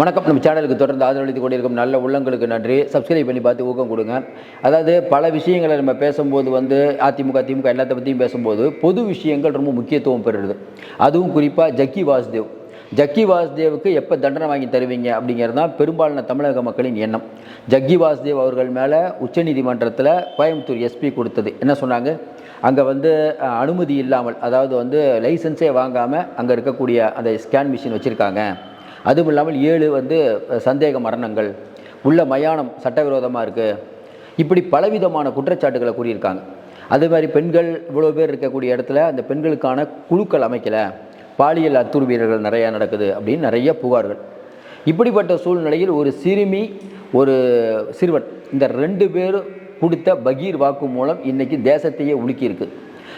வணக்கம். நம்ம சேனலுக்கு தொடர்ந்து ஆதரவளித்து கொண்டிருக்கும் நல்ல உள்ளங்களுக்கு நன்றி. சப்ஸ்கிரைப் பண்ணி பார்த்து ஊக்கம் கொடுங்க. அதாவது பல விஷயங்களை நம்ம பேசும்போது வந்து அதிமுக திமுக எல்லாத்த பற்றியும் பேசும்போது பொது விஷயங்கள் ரொம்ப முக்கியத்துவம் பெறுது. அதுவும் குறிப்பாக ஜக்கி வாசுதேவ். ஜக்கி வாசுதேவுக்கு எப்போ தண்டனை வாங்கி தருவீங்க அப்படிங்கிறது தான் பெரும்பாலான தமிழக மக்களின் எண்ணம். ஜக்கி வாசுதேவ் அவர்கள் மேலே உச்சநீதிமன்றத்தில் கோயம்புத்தூர் எஸ்பி கொடுத்தது. என்ன சொன்னாங்க? அங்கே வந்து அனுமதி இல்லாமல் அதாவது வந்து லைசன்ஸே வாங்காமல் அங்கே இருக்கக்கூடிய அந்த ஸ்கேன் மிஷின் வச்சுருக்காங்க. அதுவும் இல்லாமல் ஏழு வந்து சந்தேக மரணங்கள் உள்ள மயானம் சட்டவிரோதமாக இருக்குது இப்படி பலவிதமான குற்றச்சாட்டுகளை கூறியிருக்காங்க. அதே மாதிரி பெண்கள் இவ்வளோ பேர் இருக்கக்கூடிய இடத்துல அந்த பெண்களுக்கான குழுக்கள் அமைக்கலை. பாலியல் அத்துறுவீரர்கள் நிறையா நடக்குது அப்படின்னு நிறைய புகார்கள். இப்படிப்பட்ட சூழ்நிலையில் ஒரு சிறுமி ஒரு சிறுவன் இந்த ரெண்டு பேரும் கொடுத்த பகீர் வாக்கு மூலம் இன்றைக்கி தேசத்தையே உலுக்கியிருக்கு.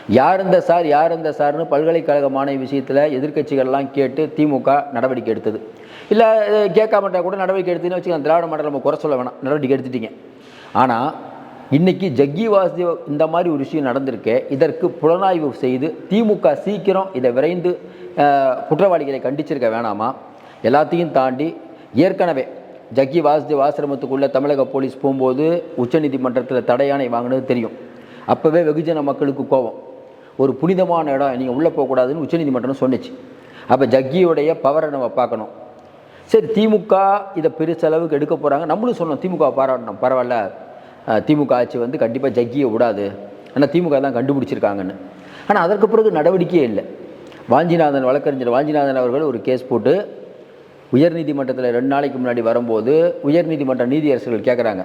யார் இந்த சார் யார் இந்த சார்னு பல்கலைக்கழக மாணவி விஷயத்தில் எதிர்க்கட்சிகள்லாம் கேட்டு திமுக நடவடிக்கை எடுத்தது. இல்லை கேட்காமட்டா கூட நடவடிக்கை எடுத்துன்னு வச்சுக்கலாம் திராவிட மாடல் நம்ம குறை சொல்ல வேணாம். நடவடிக்கை எடுத்துட்டீங்க. ஆனால் இன்னைக்கு ஜக்கி வாசுதேவ் இந்த மாதிரி ஒரு விஷயம் நடந்திருக்கே இதற்கு புலனாய்வு செய்து திமுக சீக்கிரம் இதை விரைந்து குற்றவாளிகளை கண்டிச்சிருக்க வேணாமா? எல்லாத்தையும் தாண்டி ஏற்கனவே ஜக்கி வாசுதேவ் ஆசிரமத்துக்குள்ளே தமிழக போலீஸ் போகும்போது உச்சநீதிமன்றத்தில் தடையானை வாங்கினது தெரியும். அப்போவே வெகுஜன மக்களுக்கு கோபம். ஒரு புனிதமான இடம் நீங்கள் உள்ளே போகக்கூடாதுன்னு உச்சநீதிமன்றம் சொன்னிச்சு. அப்போ ஜக்கியோடைய பவரை நம்ம பார்க்கணும். சரி திமுக இதை பெருசளவுக்கு எடுக்க போகிறாங்க நம்மளும் சொன்னோம் திமுக பாராட்டணும். பரவாயில்ல. திமுக ஆட்சி வந்து கண்டிப்பாக ஜக்கியை விடாது. ஆனால் திமுக தான் கண்டுபிடிச்சிருக்காங்கன்னு. ஆனால் அதற்கு பிறகு நடவடிக்கையே இல்லை. வாஞ்சிநாதன் வழக்கறிஞர் வாஞ்சிநாதன் அவர்கள் ஒரு கேஸ் போட்டு உயர்நீதிமன்றத்தில் ரெண்டு நாளைக்கு முன்னாடி வரும்போது உயர்நீதிமன்ற நீதியரசர்கள் கேட்குறாங்க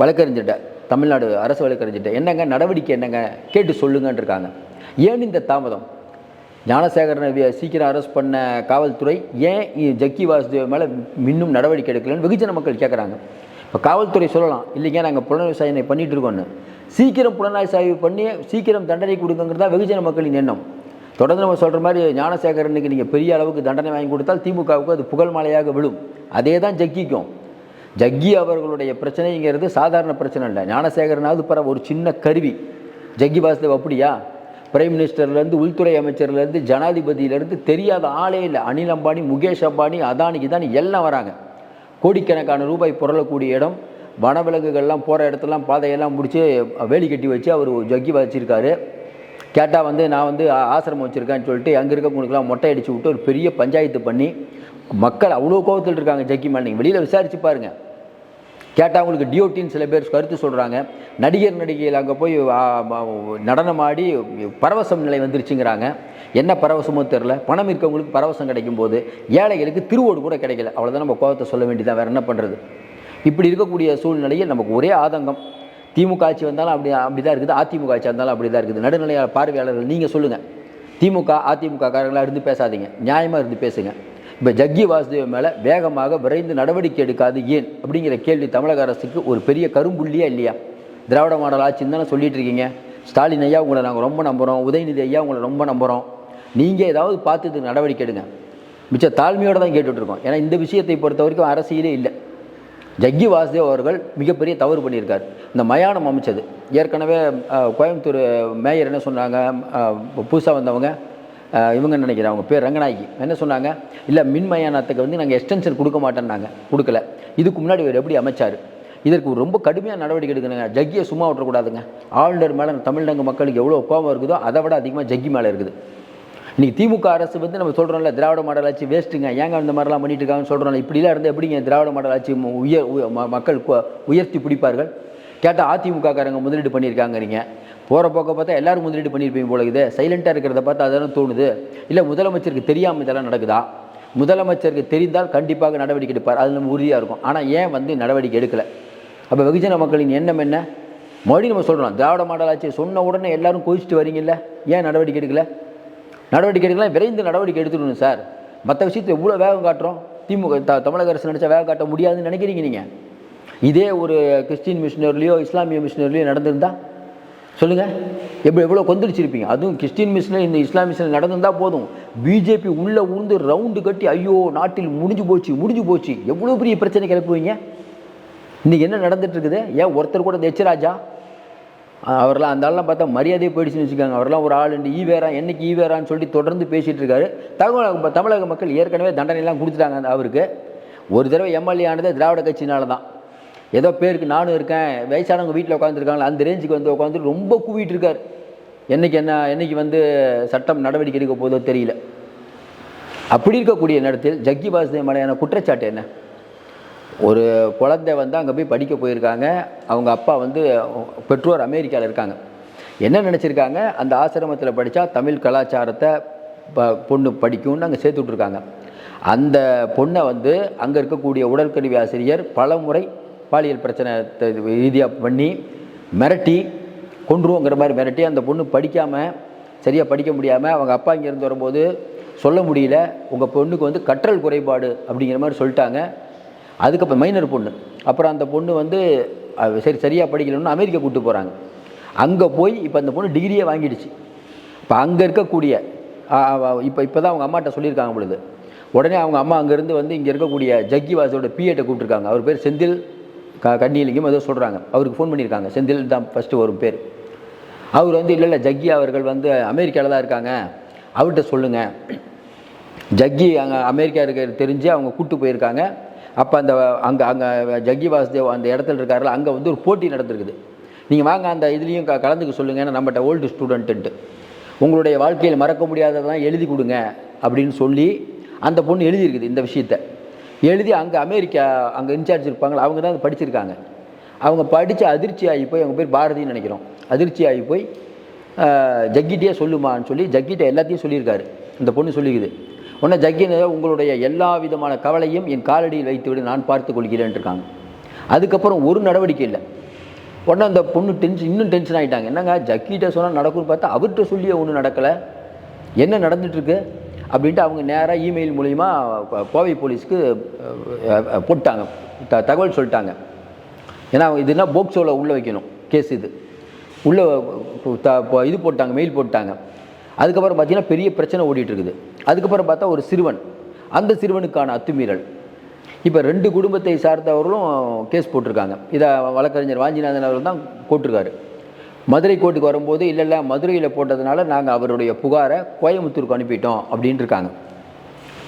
வழக்கறிஞர்கிட்ட தமிழ்நாடு அரசு வழக்கறிஞர்கிட்ட என்னங்க நடவடிக்கை என்னங்க? கேட்டு சொல்லுங்கன்னு இருக்காங்க ஏன் இந்த தாமதம்? ஞானசேகரனை சீக்கிரம் அரெஸ்ட் பண்ண காவல்துறை ஏன் ஜக்கி வாசுதேவ் மேலே இன்னும் நடவடிக்கை எடுக்கலன்னு வெகுஜன மக்கள் கேட்குறாங்க இப்போ காவல்துறை சொல்லலாம் இல்லைங்க நாங்கள் புலனாய்வு விசாரணை பண்ணிகிட்டு இருக்கோன்னு சீக்கிரம் புலனாய்வு சாய்வு பண்ணி சீக்கிரம் தண்டனை கொடுக்குங்கிறது தான் வெகுஜன மக்களின் எண்ணம். தொடர்ந்து நம்ம சொல்கிற மாதிரி ஞானசேகரனுக்கு நீங்கள் பெரிய அளவுக்கு தண்டனை வாங்கி கொடுத்தால் திமுகவுக்கு அது புகழ் மலையாக விழும். அதே தான் ஜக்கிக்கும். ஜக்கி அவர்களுடைய பிரச்சனைங்கிறது சாதாரண பிரச்சனை இல்லை. ஞானசேகரனாவது பர ஒரு சின்ன கருவி. ஜக்கி வாசுதேவ் அப்படியா? பிரைம் மினிஸ்டர்லேருந்து உள்துறை அமைச்சர்லேருந்து ஜனாதிபதியிலேருந்து தெரியாத ஆளே இல்லை. அனில் அம்பானி முகேஷ் அம்பானி அதானிக்கு தான் எல்லாம் வராங்க. கோடிக்கணக்கான ரூபாய் புரளக்கூடிய இடம். வனவிலங்குகள்லாம் போகிற இடத்தெல்லாம் பாதையெல்லாம் முடிச்சு வேலி கட்டி வச்சு அவர் ஜக்கி வச்சிருக்காரு. கேட்டால் வந்து நான் வந்து ஆ- ஆசிரமம் வச்சுருக்கேன்னு சொல்லிட்டு அங்கே இருக்கவங்களுக்குலாம் மொட்டை அடித்து விட்டு ஒரு பெரிய பஞ்சாயத்து பண்ணி மக்கள் அவ்வளோ கோபத்தில் இருக்காங்க ஜக்கி மேலே. நீங்கள் வெளியில் விசாரிச்சு பாருங்கள் கேட்டால் அவங்களுக்கு டியூட்டின்னு சில பேர் கருத்து சொல்கிறாங்க நடிகர் நடிகையில் அங்கே போய் நடனமாடி பரவசம் நிலை வந்துருச்சுங்கிறாங்க. என்ன பரவசமோ தெரில பணம் இருக்கவங்களுக்கு பரவசம் கிடைக்கும் போது ஏழைகளுக்கு திருவோடு கூட கிடைக்கல. அவ்வளோதான் நம்ம கோபத்தை சொல்ல வேண்டியதான் வேறு என்ன பண்ணுறது இப்படி இருக்கக்கூடிய சூழ்நிலையில் நமக்கு ஒரே ஆதங்கம். திமுக ஆட்சி வந்தாலும் அப்படி அப்படி தான் இருக்குது. அதிமுக ஆட்சி வந்தாலும் அப்படி தான் இருக்குது. நடுநிலையாளர் பார்வையாளர்கள் நீங்கள் சொல்லுங்கள் திமுக அதிமுக காரங்களாக இருந்து பேசாதீங்க. நியாயமாக இருந்து பேசுங்கள் இப்போ ஜக்கி வாசுதேவ் மேலே வேகமாக விரைந்து நடவடிக்கை எடுக்காது ஏன்? அப்படிங்கிற கேள்வி தமிழக அரசுக்கு ஒரு பெரிய கரும்புள்ளியா இல்லையா? திராவிட மாடல் ஆட்சின்னு தானே சொல்லிட்டு இருக்கீங்க. ஸ்டாலின் ஐயா உங்களை நாங்கள் ரொம்ப நம்புகிறோம் உதயநிதி ஐயா உங்களை ரொம்ப நம்புகிறோம் நீங்கள் ஏதாவது பார்த்து இதுக்கு நடவடிக்கை எடுங்க. மிச்ச தாழ்மையோடு தான் கேட்டுட்ருக்கோம் ஏன்னா இந்த விஷயத்தை பொறுத்த வரைக்கும் அரசியலே இல்லை. ஜக்கி வாசுதேவ் அவர்கள் மிகப்பெரிய தவறு பண்ணியிருக்கார். இந்த மயானம் அமைச்சது. ஏற்கனவே கோயம்புத்தூர் மேயர் என்ன சொன்னாங்க? புதுசாக வந்தவங்க. இவங்க நினைக்கிறேன் அவங்க பேர் ரங்கநாயகி. என்ன சொன்னாங்க? இல்லை மின்மயானத்துக்கு வந்து நாங்கள் எக்ஸ்டென்ஷன் கொடுக்க மாட்டேன்னாங்க. கொடுக்கல. இதுக்கு முன்னாடி இவர் எப்படி அமைச்சார்? இதற்கு ரொம்ப கடுமையான நடவடிக்கை எடுக்கணுங்க. ஜக்கியை சும்மா விட்டுறக்கூடாதுங்க. ஆளுநர் மேலே தமிழ்நாடு மக்களுக்கு எவ்வளோ கோபம் இருக்குதோ அதை விட அதிகமாக ஜக்கி மேலே இருக்குது. இன்றைக்கி திமுக அரசு வந்து நம்ம சொல்கிறோம்ல திராவிட மாடல் ஆட்சி வேஸ்ட்டுங்க ஏங்க இந்த மாதிரிலாம் பண்ணிட்டு இருக்காங்கன்னு சொல்கிறோம்ல இப்படிலாம் இருந்தால் எப்படிங்க திராவிட மாடல் ஆட்சி உயர் உய- ம- மக்கள் உயர்த்தி பிடிப்பார்கள்? கேட்டால் அதிமுக காரங்க முதலீடு பண்ணியிருக்காங்கிறீங்க. போகிற போக்க பார்த்தா எல்லாரும் முதலீடு பண்ணியிருப்பீங்க போல இது சைலண்ட்டாக இருக்கிறத பார்த்தா அதெல்லாம் தோணுது. இல்லை முதலமைச்சருக்கு தெரியாமல் இதெல்லாம் நடக்குதா? முதலமைச்சருக்கு தெரிந்தால் கண்டிப்பாக நடவடிக்கை எடுப்பார். அது நம்ம உறுதியாக இருக்கும். ஆனால் ஏன் வந்து நடவடிக்கை எடுக்கலை? அப்போ வெகுஜன மக்களின் எண்ணம் என்ன? மறுபடியும் நம்ம சொல்கிறோம் திராவிட மாடல் ஆட்சி சொன்ன உடனே எல்லாரும் கொதிச்சுட்டு வரீங்கல்ல? ஏன் நடவடிக்கை எடுக்கல? நடவடிக்கை எடுக்கலாம் விரைந்து நடவடிக்கை எடுத்துடணும் சார். மற்ற விஷயத்தை எவ்வளோ வேகம் காட்டுறோம். திமுக த தமிழக அரசு நினச்சா வேகம் காட்ட முடியாதுன்னு நினைக்கிறீங்க நீங்கள் இதே ஒரு கிறிஸ்டின் மிஷினர்லேயோ இஸ்லாமிய மிஷினர்லேயோ நடந்திருந்தா சொல்லுங்கள் எப்படி எவ்வளோ கொந்தளிச்சிருப்பீங்க. அதுவும் கிறிஸ்டின் மிஷினில் இந்த இஸ்லாம் மிஷினில் நடந்திருந்தால் போதும். பிஜேபி உள்ளே உழுந்து ரவுண்டு கட்டி ஐயோ நாட்டில் முடிஞ்சு போச்சு முடிஞ்சு போச்சு. எவ்வளோ பெரிய பிரச்சனை கிளப்புவீங்க? இன்றைக்கி என்ன நடந்துட்டுருக்குது? ஏன் ஒருத்தர் கூட இந்த எச்ராஜா அவரெல்லாம் அந்த ஆள்லாம் பார்த்தா மரியாதை போயிடுச்சுன்னு வச்சுக்காங்க. அவரெல்லாம் ஒரு ஆள் இந்த ஈவேரா என்னைக்கு ஈவேரான்னு சொல்லி தொடர்ந்து பேசிகிட்டு இருக்காரு தமிழக தமிழக மக்கள் ஏற்கனவே தண்டனைலாம் கொடுத்துட்டாங்க அந்த அவருக்கு. ஒரு தடவை எம்எல்ஏ ஆனது திராவிட கட்சினால தான் ஏதோ பேருக்கு நானும் இருக்கேன் வயசானவங்க வீட்டில் உட்காந்துருக்காங்களா அந்த ரேஞ்சுக்கு வந்து உட்காந்து ரொம்ப கூவிட்டு இருக்கார். என்னைக்கு என்ன என்னைக்கு வந்து சட்டம் நடவடிக்கை எடுக்க போதோ தெரியல. அப்படி இருக்கக்கூடிய நேரத்தில் ஜக்கி வாசுதேவ் மலையான குற்றச்சாட்டு என்ன? ஒரு குழந்தை வந்து அங்கே போய் படிக்க போயிருக்காங்க. அவங்க அப்பா வந்து பெற்றோர் அமெரிக்காவில் இருக்காங்க. என்ன நினச்சிருக்காங்க? அந்த ஆசிரமத்தில் படித்தா தமிழ் கலாச்சாரத்தை ப பொண்ணு படிக்கும்னு அங்கே சேர்த்து விட்ருக்காங்க அந்த பொண்ணை வந்து அங்கே இருக்கக்கூடிய உடற்கல்வி ஆசிரியர் பல முறை பாலியல் பிரச்சனை ரீதியாக பண்ணி மிரட்டி கொண்டுருவோங்கிற மாதிரி மிரட்டி அந்த பொண்ணு படிக்காமல் சரியாக படிக்க முடியாமல் அவங்க அப்பா இங்கேருந்து வரும்போது சொல்ல முடியல உங்கள் பொண்ணுக்கு வந்து கற்றல் குறைபாடு அப்படிங்கிற மாதிரி சொல்லிட்டாங்க. அதுக்கப்புறம் மைனர் பொண்ணு. அப்புறம் அந்த பொண்ணு வந்து சரி சரியாக படிக்கணும்னு அமெரிக்கா கூப்பிட்டு போகிறாங்க அங்கே போய் இப்போ அந்த பொண்ணு டிகிரியே வாங்கிடுச்சு. இப்போ அங்கே இருக்கக்கூடிய இப்போ இப்போ தான் அவங்க அம்மாட்ட சொல்லியிருக்காங்க பொழுது. உடனே அவங்க அம்மா அங்கேருந்து வந்து இங்கே இருக்கக்கூடிய ஜக்கி வாசோட பிஏட்டை கூப்பிட்டுருக்காங்க. அவர் பேர் செந்தில் க கண்ணிலிங்கம் ஏதோ சொல்கிறாங்க அவருக்கு ஃபோன் பண்ணியிருக்காங்க. செந்தில் தான் ஃபஸ்ட்டு வரும் பேர். அவர் வந்து இல்லை இல்லை ஜக்கி அவர்கள் வந்து அமெரிக்காவில் தான் இருக்காங்க. அவர்கிட்ட சொல்லுங்கள் ஜக்கி அங்கே அமெரிக்கா இருக்கிற தெரிஞ்சு அவங்க கூட்டு போயிருக்காங்க. அப்போ அந்த அங்கே அங்கே ஜக்கி வாசுதேவ் அந்த இடத்துல இருக்காருல அங்கே வந்து ஒரு போட்டி நடந்திருக்குது. நீங்கள் வாங்க அந்த இதுலேயும் க கலந்துக்க சொல்லுங்க ஏன்னா நம்மகிட்ட ஓல்டு ஸ்டூடெண்ட்டுன்ட்டு உங்களுடைய வாழ்க்கையில் மறக்க முடியாததெல்லாம் எழுதி கொடுங்க. அப்படின்னு சொல்லி அந்த பொண்ணு எழுதியிருக்குது இந்த விஷயத்தை. எழுதி அங்கே அமெரிக்கா அங்கே இன்சார்ஜ் இருப்பாங்களா அவங்க தான் படிச்சிருக்காங்க. அவங்க படித்து அதிர்ச்சி ஆகி போய் அவங்க பேர் பாரதின்னு நினைக்கிறோம். அதிர்ச்சி ஆகி போய் ஆஹ், ஜக்கிட்டே சொல்லுமான்னு சொல்லி ஜக்கிட்ட எல்லாத்தையும் சொல்லியிருக்காரு. இந்த பொண்ணு சொல்லிக்குது. உடனே ஜக்கின் உங்களுடைய எல்லா விதமான கவலையும் என் காலடியில் வைத்துவிட்டு நான் பார்த்து கொள்கிறேன் இருக்காங்க அதுக்கப்புறம் ஒரு நடவடிக்கை இல்லை. உடனே அந்த பொண்ணு டென்ஷன் இன்னும் டென்ஷன் ஆகிட்டாங்க என்னங்க ஜக்கிட்ட சொன்னால் நடக்கும்னு பார்த்தா அவர்கிட்ட சொல்லியே ஒன்றும் நடக்கலை. என்ன நடந்துட்டுருக்கு? அப்படின்ட்டு அவங்க நேராக இமெயில் மூலிமா கோவை போலீஸ்க்கு போட்டாங்க. த தகவல் சொல்லிட்டாங்க. ஏன்னா அவங்க இதுனா போக்சோவில் உள்ளே வைக்கணும். கேஸ் இது. உள்ளே த இப்போ இது போட்டாங்க மெயில் போட்டாங்க. அதுக்கப்புறம் பார்த்தீங்கன்னா பெரிய பிரச்சனை ஓடிட்டுருக்குது. அதுக்கப்புறம் பார்த்தா ஒரு சிறுவன். அந்த சிறுவனுக்கான அத்துமீறல். இப்போ ரெண்டு குடும்பத்தை சார்ந்தவர்களும் கேஸ் போட்டிருக்காங்க. இதை வழக்கறிஞர் வாஞ்சிநாதன் அவர்கள் தான் போட்டிருக்காரு. மதுரை கோர்ட்டுக்கு வரும்போது இல்லை இல்லை மதுரையில் போட்டதுனால நாங்கள் அவருடைய புகாரை கோயம்புத்தூருக்கு அனுப்பிட்டோம் அப்படின்னு இருக்காங்க.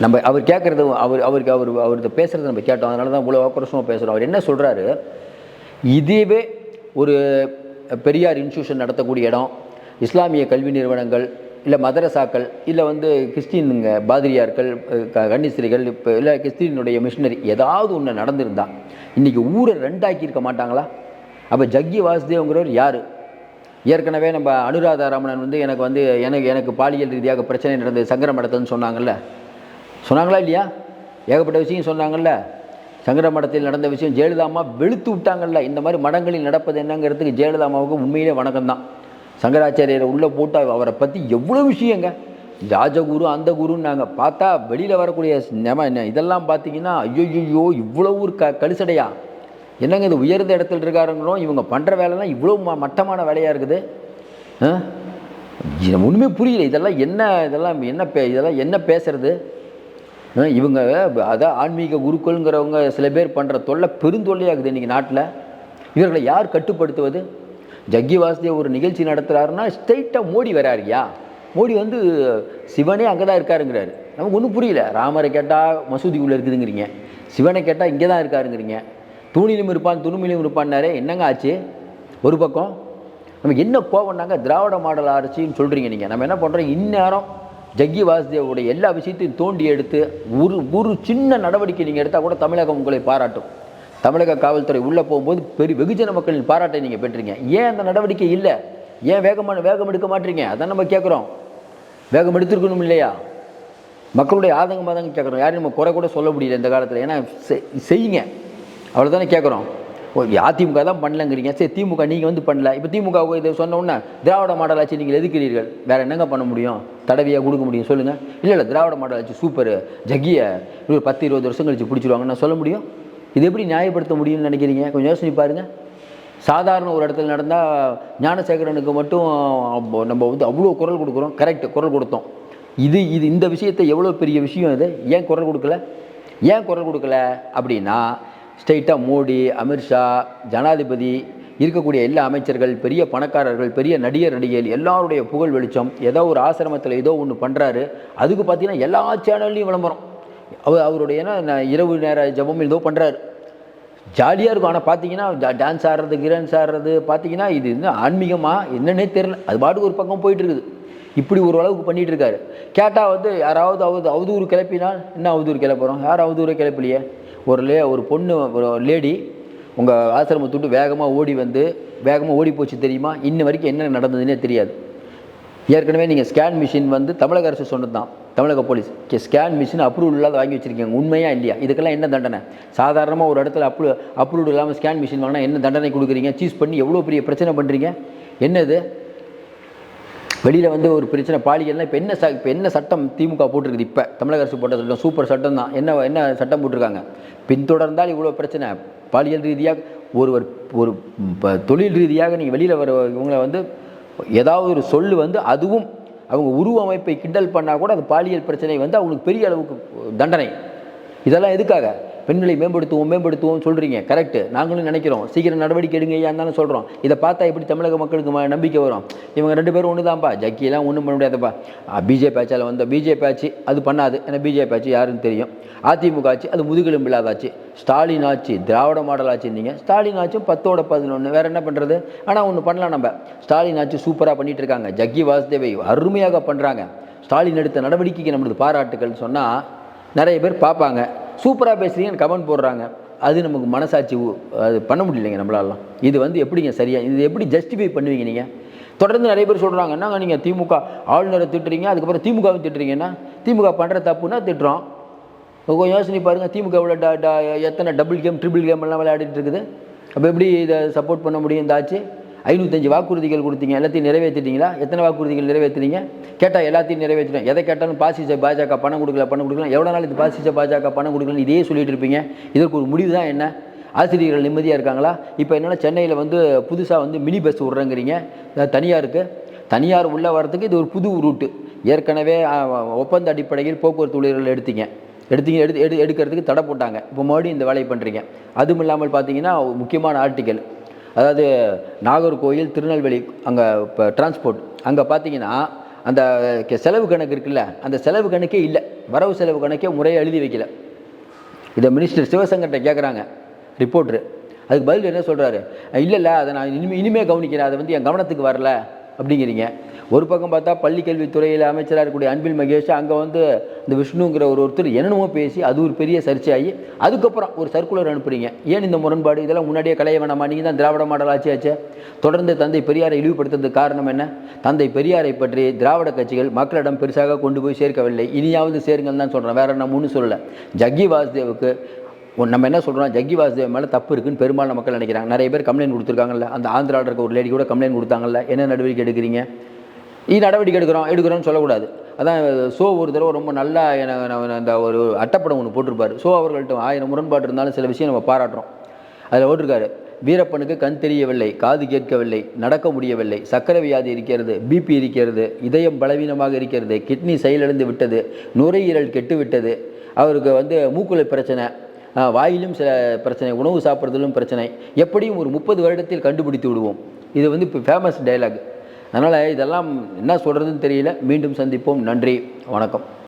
நம்ம அவர் கேட்குறது அவர் அவருக்கு அவர் அவர்கிட்ட பேசுகிறத நம்ம கேட்டோம். அதனால தான் இவ்வளோ ஆக்ரோஷமாக பேசுகிறோம் அவர் என்ன சொல்கிறாரு இதுவே ஒரு பெரியார் இன்ஸ்டியூஷன் நடத்தக்கூடிய இடம். இஸ்லாமிய கல்வி நிறுவனங்கள் இல்லை மதரசாக்கள் இல்லை வந்து கிறிஸ்டின்ங்க பாதிரியார்கள் க- கன்னிஸ்திரிகள் இப்போ இல்லை கிறிஸ்டினுடைய மிஷினரி ஏதாவது ஒன்று நடந்திருந்தா இன்றைக்கி ஊரை ரெண்டாக்கி இருக்க மாட்டாங்களா? அப்போ ஜக்கி வாசுதேவங்கிறவர் யார்? ஏற்கனவே நம்ம அனுராதாராமணன் வந்து எனக்கு வந்து எனக்கு எனக்கு பாலியல் ரீதியாக பிரச்சனை நடந்தது சங்கர மடத்துன்னு சொன்னாங்கல்ல. சொன்னாங்களா இல்லையா? ஏகப்பட்ட விஷயம் சொன்னாங்கல்ல. சங்கர மடத்தில் நடந்த விஷயம் ஜெயலலிதாமா வெளுத்து விட்டாங்கல்ல. இந்த மாதிரி மடங்களில் நடப்பது என்னங்கிறதுக்கு ஜெயலலிதாமாவுக்கு உண்மையிலே வணக்கம் தான். சங்கராச்சாரியரை உள்ளே போட்டு அவரை பற்றி எவ்வளோ விஷயங்க? ராஜகுரு அந்த குருன்னு நாங்கள் பார்த்தா வெளியில் வரக்கூடிய நெம என்ன இதெல்லாம் பார்த்தீங்கன்னா ஐயோ இவ்வளோ ஒரு க கலிசடையா என்னங்க இது உயர்ந்த இடத்துல இருக்காருங்களோ இவங்க பண்ணுற வேலைலாம் இவ்வளோ ம மட்டமான வேலையாக இருக்குது? ஆ? ஒன்றுமே புரியல. இதெல்லாம் என்ன இதெல்லாம் என்ன பே இதெல்லாம் என்ன பேசுறது? இவங்க அதான் ஆன்மீக குருக்கள்ங்கிறவங்க சில பேர் பண்ணுற தொல்லை பெருந்தொல்லையாகுது இன்றைக்கி நாட்டில். இவர்களை யார் கட்டுப்படுத்துவது? ஜக்கி வாசுதேவ் ஒரு நிகழ்ச்சி நடத்துகிறாருன்னா ஸ்ட்ரைட்டாக மோடி வராருயா மோடி வந்து சிவனே அங்கே தான் இருக்காருங்கிறாரு. நமக்கு ஒன்றும் புரியல. ராமரை கேட்டால் மசூதிக்குள்ளே இருக்குதுங்கிறீங்க. சிவனை கேட்டால் இங்கே தான் இருக்காருங்கிறீங்க. தூணிலும் இருப்பான் துணுமிலும் இருப்பான்னாரே என்னங்க ஆச்சு? ஒரு பக்கம் நமக்கு என்ன கோவம்னாங்க திராவிட மாடல் ஆட்சின்னு சொல்கிறீங்க நீங்கள் நம்ம என்ன பண்ணுறோம் இந்நேரம் ஜக்கி வாசுதேவோடைய எல்லா விஷயத்தையும் தோண்டி எடுத்து ஒரு ஒரு சின்ன நடவடிக்கை நீங்கள் எடுத்தால் கூட தமிழகம் உங்களை பாராட்டும். தமிழக காவல்துறை உள்ளே போகும்போது பெரிய வெகுஜன மக்களின் பாராட்டை நீங்கள் பெற்றீங்க ஏன் அந்த நடவடிக்கை இல்லை? ஏன் வேகமான வேகம் எடுக்க மாட்டீங்க? அதான் நம்ம கேட்குறோம் வேகம் எடுத்துருக்கணும் இல்லையா? மக்களுடைய ஆதங்கம் தாங்க கேட்குறோம் யாரும் நம்ம குறை கூட சொல்ல முடியல இந்த காலத்தில். ஏன்னா செய்யுங்க. அவ்வளோ அவ்வளோதானே கேட்குறோம் ஓ அதிமுக தான் பண்ணலங்கிறீங்க. சரி திமுக நீங்கள் வந்து பண்ணல. இப்போ திமுக இதை சொன்ன உடனே திராவிட மாடல் ஆட்சி நீங்கள் எதுக்கிறீர்கள் வேறு என்னங்க பண்ண முடியும்? தடவியாக கொடுக்க முடியும்? சொல்லுங்கள் இல்லை இல்லை திராவிட மாடல் ஆட்சி சூப்பர் ஜக்கியை ஒரு பத்து இருபது வருஷம் கழிச்சு பிடிச்சிருவாங்கன்னு சொல்ல முடியும். இது எப்படி நியாயப்படுத்த முடியும்னு நினைக்கிறீங்க? கொஞ்சம் யோசனை பாருங்கள் சாதாரண ஒரு இடத்துல நடந்தால் ஞானசேகரனுக்கு மட்டும் நம்ம வந்து அவ்வளோ குரல் கொடுக்குறோம். கரெக்ட் குரல் கொடுத்தோம். இது இது இந்த விஷயத்தை எவ்வளோ பெரிய விஷயம் இது? ஏன் குரல் கொடுக்கல? ஏன் குரல் கொடுக்கல? அப்படின்னா ஸ்ட்ரெயிட்டாக மோடி அமித்ஷா ஜனாதிபதி இருக்கக்கூடிய எல்லா அமைச்சர்கள் பெரிய பணக்காரர்கள் பெரிய நடிகர் நடிகைகள் எல்லாருடைய புகழ் வெளிச்சம் ஏதோ ஒரு ஆசிரமத்தில் ஏதோ ஒன்று பண்ணுறாரு அதுக்கு பார்த்தீங்கன்னா எல்லா சேனல்லையும் விளம்பரம். அவர் அவருடைய ஏன்னா இரவு நேர ஜபம் ஏதோ பண்ணுறாரு ஜாலியாக இருக்கும். ஆனால் பார்த்தீங்கன்னா டான்ஸ் ஆடுறது கிரான்ஸ் ஆடுறது பார்த்தீங்கன்னா இது இன்னும் ஆன்மீகமாக என்னன்னே தெரில அது பாட்டுக்கு ஒரு பக்கம் போயிட்டுருக்குது. இப்படி ஒரு அளவுக்கு பண்ணிகிட்டு இருக்காரு கேட்டால் வந்து யாராவது அவது அவதூறு கிளப்பினால் என்ன அவதூறு கிளப்புறோம் யார் அவதூறு கிளப்பலையே? ஒரு லே ஒரு பொண்ணு ஒரு லேடி உங்கள் ஆசிரமத்தை விட்டு வேகமாக ஓடி வந்து வேகமாக ஓடி போச்சு தெரியுமா? இன்ன வரைக்கும் என்ன நடந்ததுன்னே தெரியாது. ஏற்கனவே நீங்கள் ஸ்கேன் மிஷின் வந்து தமிழக அரசு சொன்னது தான் தமிழக போலீஸ். ஸ்கேன் மிஷின் அப்ரூவல் இல்லாத வாங்கி வச்சுருக்கீங்க. உண்மையாக இல்லையா? இதுக்கெல்லாம் என்ன தண்டனை? சாதாரணமாக ஒரு இடத்துல அப்ரூ அப்ரூவ்டு இல்லாமல் ஸ்கேன் மிஷின் வாங்கினா என்ன தண்டனை கொடுக்குறீங்க? சீஸ் பண்ணி எவ்வளோ பெரிய பிரச்சனை பண்ணுறீங்க என்னது? வெளியில் வந்து ஒரு பிரச்சனை பாலியல்லாம் இப்போ என்ன ச இப்போ என்ன சட்டம் திமுக போட்டிருக்குது இப்போ? தமிழக அரசு போட்ட சட்டம் சூப்பர் சட்டம் தான். என்ன என்ன சட்டம் போட்டிருக்காங்க? பின்தொடர்ந்தால் இவ்வளோ பிரச்சனை. பாலியல் ரீதியாக ஒருவர் ஒரு ப- தொழில் ரீதியாக நீங்கள் வெளியில் வர இவங்களை வந்து ஏதாவது ஒரு சொல் வந்து அதுவும் அவங்க உருவ அமைப்பை கிண்டல் பண்ணால் கூட அது பாலியல் பிரச்சனை வந்து அவங்களுக்கு பெரிய அளவுக்கு தண்டனை. இதெல்லாம் எதுக்காக? பெண்களை மேம்படுத்துவோம் மேம்படுத்துவோம் சொல்கிறீங்க கரெக்டு நாங்களும் நினைக்கிறோம். சீக்கிரம் நடவடிக்கை எடுங்க ஐயான்னு சொல்கிறோம் இதை பார்த்தா எப்படி தமிழக மக்களுக்கு நம்பிக்கை வரும். இவங்க ரெண்டு பேரும் ஒன்று தான்ப்பா ஜக்கியெல்லாம் ஒன்றும் பண்ண முடியாதுப்பா. பிஜேபி ஆட்சியால் வந்த பிஜேபி ஆட்சி அது பண்ணாது. ஏன்னா பிஜேபி ஆட்சி யாருன்னு தெரியும். அதிமுக ஆட்சி அது முதுகெலும்பு இல்லாதாச்சு. ஸ்டாலின் ஆட்சி திராவிட மாடல் ஆட்சி இருந்தீங்க ஸ்டாலின் ஆச்சும் பத்தோட பதினொன்று வேறு என்ன பண்ணுறது ஆனால் ஒன்று பண்ணலாம் நம்ம. ஸ்டாலின் ஆட்சி சூப்பராக பண்ணிகிட்டு இருக்காங்க. ஜக்கி வாசுதேவை அருமையாக பண்ணுறாங்க ஸ்டாலின் எடுத்த நடவடிக்கைக்கு நம்மளது பாராட்டுகள் சொன்னால் நிறைய பேர் பார்ப்பாங்க. சூப்பராக பேசுகிறீங்கன்னு கமெண்ட் போடுறாங்க. அது நமக்கு மனசாட்சி அது பண்ண முடியலைங்க நம்மளாலாம் இது வந்து எப்படிங்க சரியா இது எப்படி ஜஸ்டிஃபை பண்ணுவீங்க நீங்கள் தொடர்ந்து நிறைய பேர் சொல்கிறாங்க என்னங்க நீங்கள் திமுக ஆளுநரை திட்டுறீங்க அதுக்கப்புறம் திமுகவை திட்டுறீங்கன்னா திமுக பண்ணுற தப்புன்னா திட்டுறோம். கொஞ்சம் யோசனை பாருங்கள் திமுக எவ்வளோ ட எத்தனை டபுள் கேம் ட்ரிபிள் கேம் எல்லாம் விளையாடிட்டு இருக்குது. அப்போ எப்படி இதை சப்போர்ட் பண்ண முடியும் இந்த ஆச்சு ஐநூற்றஞ்சு வாக்குறுதிகள் கொடுத்தீங்க எல்லாத்தையும் நிறைவேற்றிட்டீங்களா? எத்தனை வாக்குறுதிகள் நிறைவேற்றுறீங்க கேட்டால் எல்லாத்தையும் நிறைவேற்றிடும் எதை கேட்டாலும் பாசிச பாஜக பணம் கொடுக்கல பணம் கொடுக்கலாம் எவ்வளோ நாள் இது பாசிச பாஜக பணம் கொடுக்கலன்னு இதையே சொல்லிட்டு இருப்பீங்க. இதற்கு ஒரு முடிவு தான் என்ன? ஆசிரியர்கள் நிம்மதியாக இருக்காங்களா? இப்போ என்னென்னா சென்னையில் வந்து புதுசாக வந்து மினி பஸ் விட்றேங்கிறீங்க. தனியாருக்கு தனியார் உள்ளே வரதுக்கு இது ஒரு புது ரூட்டு ஏற்கனவே ஒப்பந்த அடிப்படையில் போக்குவரத்து ஊழியர்கள் எடுத்தீங்க. எடுத்தீங்க எடுத்து எடு எடுக்கிறதுக்கு தடை போட்டாங்க. இப்போ மறுபடியும் இந்த வேலையை பண்ணுறீங்க அதுவும் இல்லாமல் பார்த்தீங்கன்னா முக்கியமான ஆர்டிக்கல் அதாவது நாகர்கோயில் திருநெல்வேலி அங்கே இப்போ டிரான்ஸ்போர்ட் அங்கே பார்த்தீங்கன்னா அந்த கெ- செலவு கணக்கு இருக்குல்ல அந்த செலவு கணக்கே இல்லை. வரவு செலவு கணக்கே முறையாக எழுதி வைக்கல. இதை மினிஸ்டர் சிவசங்கர்கிட்ட கேட்குறாங்க ரிப்போர்ட்ரு அதுக்கு பதில் என்ன சொல்கிறாரு இல்லை இல்லை அதை நான் இனிமே இனிமே கவனிக்கிறேன். அதை வந்து என் கவனத்துக்கு வரல அப்படிங்கிறீங்க. ஒரு பக்கம் பார்த்தா பள்ளி கல்வித்துறையில் அமைச்சராக இருக்கக்கூடிய அன்பில் மகேஷ் அங்கே வந்து இந்த விஷ்ணுங்கிற ஒரு ஒருத்தர் என்னென்னமோ பேசி அது ஒரு பெரிய சர்ச்சையாகி அதுக்கப்புறம் ஒரு சர்க்குலர் அனுப்புறீங்க. ஏன் இந்த முரண்பாடு? இதெல்லாம் முன்னாடியே கலைய வேணாமா? நீங்கள் தான் திராவிட மாடல் ஆட்சியாச்சே. தொடர்ந்து தந்தை பெரியாரை இழிவுபடுத்துறதுக்கு காரணம் என்ன? தந்தை பெரியாரை பற்றி திராவிட கட்சிகள் மக்களிடம் பெருசாக கொண்டு போய் சேர்க்கவில்லை. இனியாவது சேருங்கள் தான் சொல்கிறேன் வேற நான் ஒன்றும் சொல்லலை. ஜக்கி வாசுதேவுக்கு நம்ம என்ன சொல்கிறோம் ஜக்கி வாசுதேவ் மேலே தப்பு இருக்குன்னு பெரும்பாலான மக்கள் நினைக்கிறாங்க. நிறைய பேர் கம்ப்ளைண்ட் கொடுத்துருக்காங்கல்ல. அந்த ஆந்திராவில் இருக்க ஒரு லேடி கூட கம்ப்ளைண்ட் கொடுத்தாங்கல்ல. என்ன நடவடிக்கை எடுக்கிறீங்க? நடவடிக்கை எடுக்கிறோம் எடுக்கிறோம்னு சொல்லக்கூடாது. அதான் ஸோ ஒரு தடவை ரொம்ப நல்லா என அந்த ஒரு அட்டப்படம் ஒன்று போட்டிருப்பார். ஸோ அவர்கள்ட்ட ஆயிரம் முரண்பாடு இருந்தாலும் சில விஷயம் நம்ம பாராட்டுறோம். அதில் ஓட்டிருக்காரு வீரப்பனுக்கு கண் தெரியவில்லை காது கேட்கவில்லை நடக்க முடியவில்லை சக்கரை வியாதி இருக்கிறது பிபி இருக்கிறது இதயம் பலவீனமாக இருக்கிறது கிட்னி செயலிழந்து விட்டது நுரையீரல் கெட்டு விட்டது அவருக்கு வந்து மூக்குல பிரச்சனை வாயிலும் சில பிரச்சனை உணவு சாப்பிட்றதிலும் பிரச்சனை எப்படியும் ஒரு முப்பது வருடத்தில் கண்டுபிடித்து விடுவோம். இது வந்து இப்போ ஃபேமஸ் டயலாக் அதனால் இதெல்லாம் என்ன சொல்கிறதுன்னு தெரியல. மீண்டும் சந்திப்போம். நன்றி. வணக்கம்.